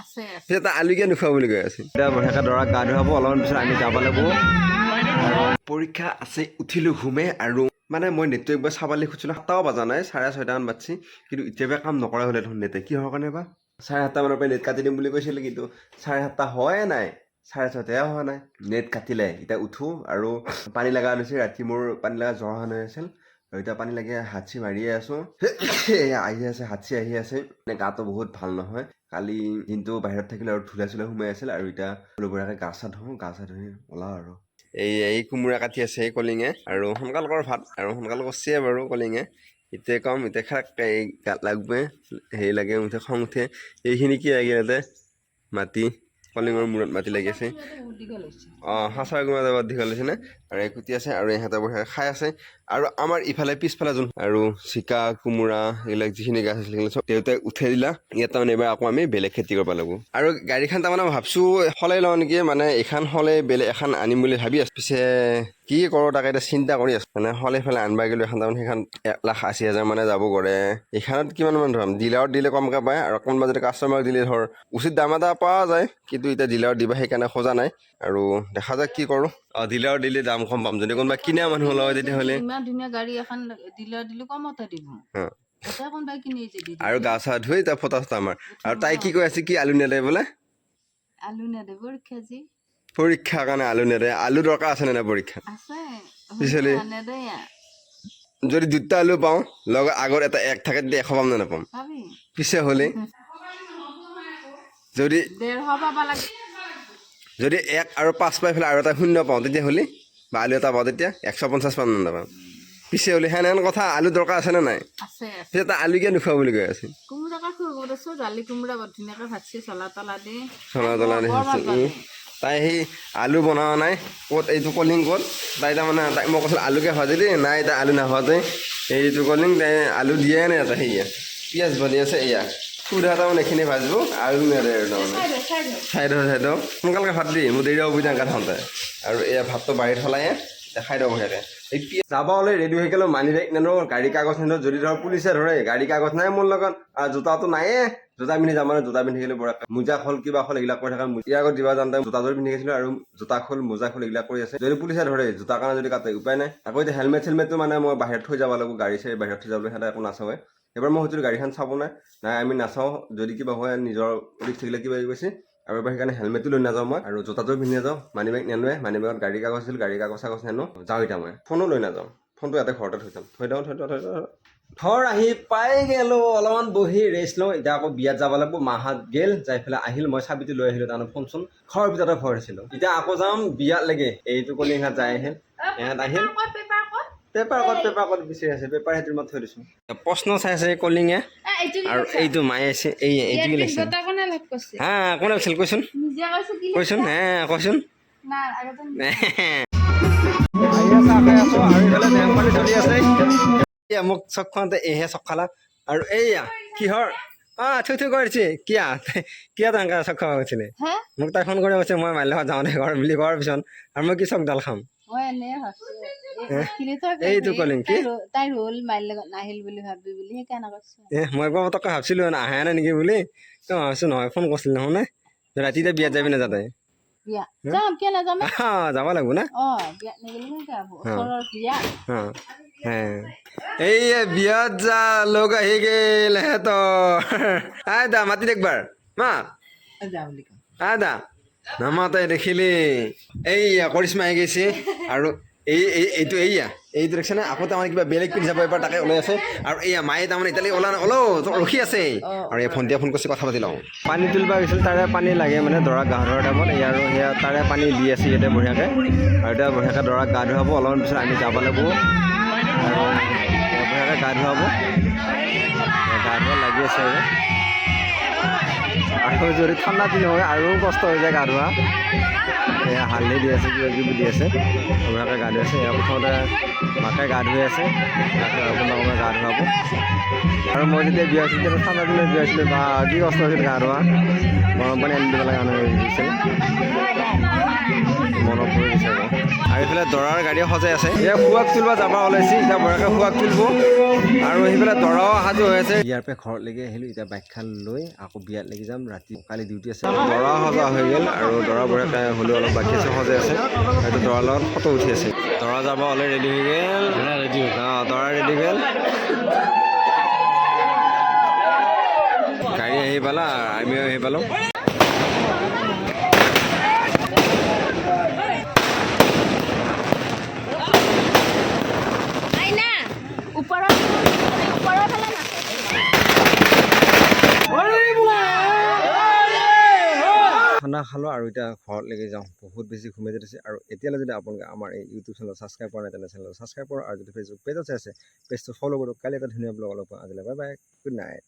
আছে। পিছে তাৰ আলুকে নোখোৱা বুলি কৈ আছে। এতিয়া দৰাক গা ধুৱাব অলপমান পিছত আমি যাব লাগিব। পৰীক্ষা আছে উঠিলোঁ ঘুমে আৰু মানে মই নেটটো একবাৰ চাবলৈ খুজিছিলোঁ সাতটাও বাজা নাই চাৰে ছয়টামান বাজছি। কিন্তু এতিয়াৰ কাম নকৰা হ'লে দেখোন নেটে কিহৰ কাৰণে বা? চাৰে সাতটামানৰ পৰা নেট কাটি দিম বুলি কৈছিলে কিন্তু চাৰে সাতটা হোৱাই নাই। চাৰে ছয়টাই হোৱা নাই। নেট কাটিলে। এতিয়া উঠোঁ আৰু পানী লগা হৈছে ৰাতি মোৰ পানী লগা জ্বৰ হোৱা হৈ আছিল। আৰু এতিয়া পানী লাগে হাঁচি মাৰিয়ে আছোঁ। আহি আছে হাঁচি আহি আছে। মানে গাটো বহুত ভালো নহয়। কালি দিনটো বাহিৰত থাকিলে আৰু ধূলা চুলা সোমাই আছিল আৰু এতিয়া বঢ়িয়াকৈ গা চা ধুওঁ গা চা ধুই ওলাওঁ আৰু। এই এই কোমোৰা কাটি আছে এই কলিঙে আৰু সোনকাল কৰ ভাত আৰু সোনকাল কৰছে বাৰু কলিঙে। এতিয়া কম এতিয়া খাক এই গাত লাগবে হেৰি লাগে উঠে খং উঠে। এইখিনি কি লাগে ইয়াতে মাটি কলিঙৰ মূৰত মাটি লাগি আছে। অঁ সাঁচাৰ গুণা দীঘল হৈছে নে? আৰু একুটি আছে আৰু ইহঁতে বঢ়িয়াকৈ খাই আছে। আৰু আমাৰ ইফালে পিছফালে যোন আৰু জিকা কোমোৰা এইবিলাক যিখিনি গাছ আছিল চব দেউতাই উঠাই দিলা। ইয়াত তাৰমানে এইবাৰ আকৌ আমি বেলেগ খেতি কৰিব লাগিব আৰু গাড়ীখন তাৰমানে ভাবছোঁ সলাই লওঁ নেকি মানে এইখন সলাই বেলেগ এখন আনিম বুলি ভাবি আছোঁ। পিছে কি কৰোঁ তাকে এতিয়া চিন্তা কৰি আছোঁ। মানে সলাই ফেলাই আনবা গ'লো এখন তাৰমানে সেইখন এক লাখ আশী হাজাৰ মানে যাব গ'লে। এইখনত কিমান মান ধৰাম? ডিলাৰত দিলে কমকৈ পায় আৰু অকণমান যদি কাষ্টমাৰক দিলে ধৰ উচিত দাম এটা পোৱা যায়। কিন্তু এতিয়া ডিলাৰত দিবা সেইকাৰণে খোজা নাই। আৰু দেখা যাক কি কৰোঁ। অঁ ডিলাৰত দিলে দাম কম পাম। যদি কোনোবা কিনা মানুহ লয় তেতিয়াহ'লে। ইমান ধুনীয়া গাড়ী এখন দিলে দিলে কমতে দিব। যে আৰু গা চা ধুই তাৰ ফটা চটা আমাৰ আৰু তাই কি কৈ আছে কি আলু নেদে বোলে? আলু নেদেব কেজি পৰীক্ষাৰ কাৰণে আলু নেদে। আলু দৰকাৰ আছে নে পৰীক্ষা আছে। পিছলি? নেদে যদি দুটা আলু পাওঁ লগত আগত এটা এক থাকে তেতিয়া এশ পাম নে নাপাম? পিছে হ'লে। যদি ডেৰশ পাব লাগে। যদি এক আৰু পাঁচ পাই পেলাই আৰু এটা শূন্য পাওঁ তেতিয়াহ'লে বা আলু এটা পাওঁ তেতিয়া একশ পঞ্চাছ পাম নে নাপাম পিছে হ'লে সেনেহেন কথা আলু দৰকাৰ আছে নে নাই? পিছে তাৰ আলুকে নোখোৱা বুলি কৈ আছে? চলা তলা। তাই সেই আলু বনোৱা নাই ক'ত এইটো কলিং ক'ত? তাই তাৰমানে তাইক মই কৈছিলোঁ আলুকে ভাজি দেই নাই তাই আলু নাভাজে। এইটো কলিং তাই আলু দিয়ে নাই এটা সেয়া পিঁয়াজ ভাজি আছে এয়া ভাজিব আলু নেৰে আৰু তাৰমানে চাইডৰ চাইডৰ সোনকালে ভাত দি মোৰ দেৰি তেনেকৈ খাওঁতে আৰু এয়া ভাতটো বাৰীত সলায়ে দেখাই এই যাব হ'লে ৰেডি হৈ গ'লেও মানি বেগ নেনো গাড়ী কাগজ নেনো যদি ধৰ পুলিচে ধৰে গাড়ী কাগজ নাই মোৰ লগত আৰু জোতাটো নায়ে জোতা পিন্ধি যাম মানে জোতা পিন্ধি গ'লে বঢ়িয়া মোজা খোল কিবা খোল এইবিলাক কৰি থকা ইয়াৰ আগত দিবা যাওঁতে জোতাযোৰ পিন্ধি গৈছিলোঁ আৰু জোতা খোল মোজা খোল এইবিলাক কৰি আছে। যদি পুলিচে ধৰে জোতাৰ কাৰণে যদি কাটে উপায় নাই। আকৌ এতিয়া হেলমেট চেলমেটটো মানে মই বাহিৰত থৈ যাব লাগিব গাড়ী চাড়ী বাহিৰত থৈ যাবলৈ সিহঁতে একো নাচাওৱে। এবাৰ মই সুধিলোঁ গাড়ীখন চাব নাই নাই আমি নাচাওঁ যদি কিবা হয় নিজৰ ৰিক্স থাকিলে কিবা কৈছে আৰু এবাৰ সেইকাৰণে হেলমেটটো লৈ নাযাওঁ মই। আৰু জোতাযোৰ পিন্ধি নাযাওঁ মানি বেগ নেনোৱে মানি বেগত গাড়ী কাগজ আছিল গাড়ী কাগজ চাগজ নেনো যাওঁ এতিয়া মই। ফোনো লৈ নাযাওঁ ফোনটো ইয়াতে ঘৰতে থৈ যাম। থৈ দিওঁ থৈ দিওঁ থৈ দিওঁ ঘৰ আহি পাই গেলো অলপমান বহি ৰেষ্ট লওঁ এতিয়া আকৌ বিয়াত যাব লাগিব মাহাত গেল যাই পেলাই আহিল মই চাবিটো লৈ আহিলোঁ তাৰমানে ফোন চোন। ঘৰৰ ভিতৰতে ভৰাই থৈছিলোঁ এতিয়া আকৌ যাম বিয়াত লাগে এইটো কলিংহাত যাই আহিল। ইহঁত আহিল পেপাৰ ক'ত পেপাৰ ক'ত বিচাৰি আছে? পেপাৰ সেইটো মই থৈ দিছোঁ। প্ৰশ্ন চাই আছে এই কলিঙে। আৰু এইটো মায়ে আছে এই এইটো কি লাগিছে হা কোনে কৈছিল কৈচোন। কৈচোন হে কৈচোন। মোক চক খুৱাওঁতে এহে চক খালা। আৰু এইয়া কিহৰ? অঁ থৈ থৈ কৰিছে কিয়া? কিয় তেনেকৈ চক খুৱাব গৈছিলে? হে? মোক তাই ফোন কৰি কৈছে মই মাইলৰ ঘৰত যাওঁ দে ঘৰ বুলি কোৱাৰ পিছত। আৰু মই কি চকডাল খাম? এইটো কলিং কি? তাই ৰ'ল মাইৰ লগত নাহিল বুলি ভাবি বুলি সেইকাৰণে কৈছো। এ মই একবাৰ পটককৈ ভাবছিলোঁ আহে নাই নেকি বুলি। তো ভাবিছোঁ নহয় ফোন কৰিছিল নহয় নে? ৰাতি এতিয়া বিয়াত যাবি নাযাতে যাব লাগিব না? এই বিয়াত যা লোক আহি গেল হেঁতৰ। আই দা মাতি দে একবাৰ। মা। যা বুলি কওঁ আই দা নামাতে দেখিলি। এইয়া কৰিশ্মা আহি গৈছে। আৰু এই এই, এইটো এইয়া। এইটো দেখিছেনে আকৌ তাৰমানে কিবা বেলেগ পিন্ধি যাব এবাৰ তাকে ওলাই আছে। আৰু এইয়া মায়ে তাৰমানে এতিয়ালৈকে ওলা ওলো ৰখি আছে। আৰু এই ভণ্টিয়ে ফোন কৰিছে, কথা পাতি লওঁ। পানী তুলিব গৈছিল, তাৰে পানী লাগে মানে দৰা গা ধোৱাৰ টাইমত। এই আৰু সেয়া তাৰে পানী দি আছে ইয়াতে বঢ়িয়াকৈ। আৰু এতিয়া বঢ়িয়াকৈ দৰাক গা ধুৱাব, অলপমান পিছত আমি যাব লাগিব। আৰু বঢ়িয়াকৈ গা ধুৱাব। গা ধোৱা লাগি আছে আৰু। আৰু যদি ঠাণ্ডা দিন হয়, আৰু কষ্ট হৈ যায় গা ধোৱা এয়া হালধি দি আছে, কিবা কিবি দি আছে। আপোনালোকে গা ধুই আছে। এয়া প্ৰথমতে মাকে গা ধুই আছে। কোনোবা কোনোবা গা ধুৱাব। আৰু মই যেতিয়া বিয়া হৈছিলোঁ, তেতিয়া ঠাণ্ডা দিনত বিয়া হৈছিলোঁ। বা, কি কষ্ট হৈছিল গা ধোৱা গৰম পানী আনি দিব লাগে হৈ আৰু এইফালে দৰাৰ গাড়ী সজাই আছে। এয়া সুৱাগ তুলিব যাব ওলাইছে এতিয়া বঢ়িয়াকৈ সুৱাগ তুলিব। আৰু সেইফালে দৰাও সাজু হৈ আছে। বিয়াৰ পৰা ঘৰলৈকে আহিলোঁ এতিয়া বাইকখন লৈ আকৌ বিয়াত লাগি যাম ৰাতি কালি ডিউটি আছে। দৰা সজা হৈ গ'ল আৰু দৰা বঢ়িয়াকৈ হ'লেও অলপ বাকী আছে সজাই আছে। হয়তো দৰাৰ লগত ফটো উঠি আছে। দৰা যাব অলপ ৰেডি হৈ গ'ল। ৰেডি অঁ দৰা ৰেডি গ'ল। গাড়ী আহি পালা আমিও আহি পালোঁ। খালোঁ আৰু এতিয়া ঘৰলৈকে যাওঁ। বহুত বেছি ঘুমাই যাইছে আৰু এতিয়ালৈ যদি আপোনালোকে আমাৰ এই ইউটিউব চেনেল ছাবস্ক্ৰাইব কৰা নাই তেনে চেনেল ছাবস্ক্ৰাইব কৰক আৰু যদি ফেচবুক পেজ আছে পেজটো ফ'ল' কৰক। কালি এটা ধুনীয়া ব্লগ অলপ আজিলৈ বাই বাই গুড নাইট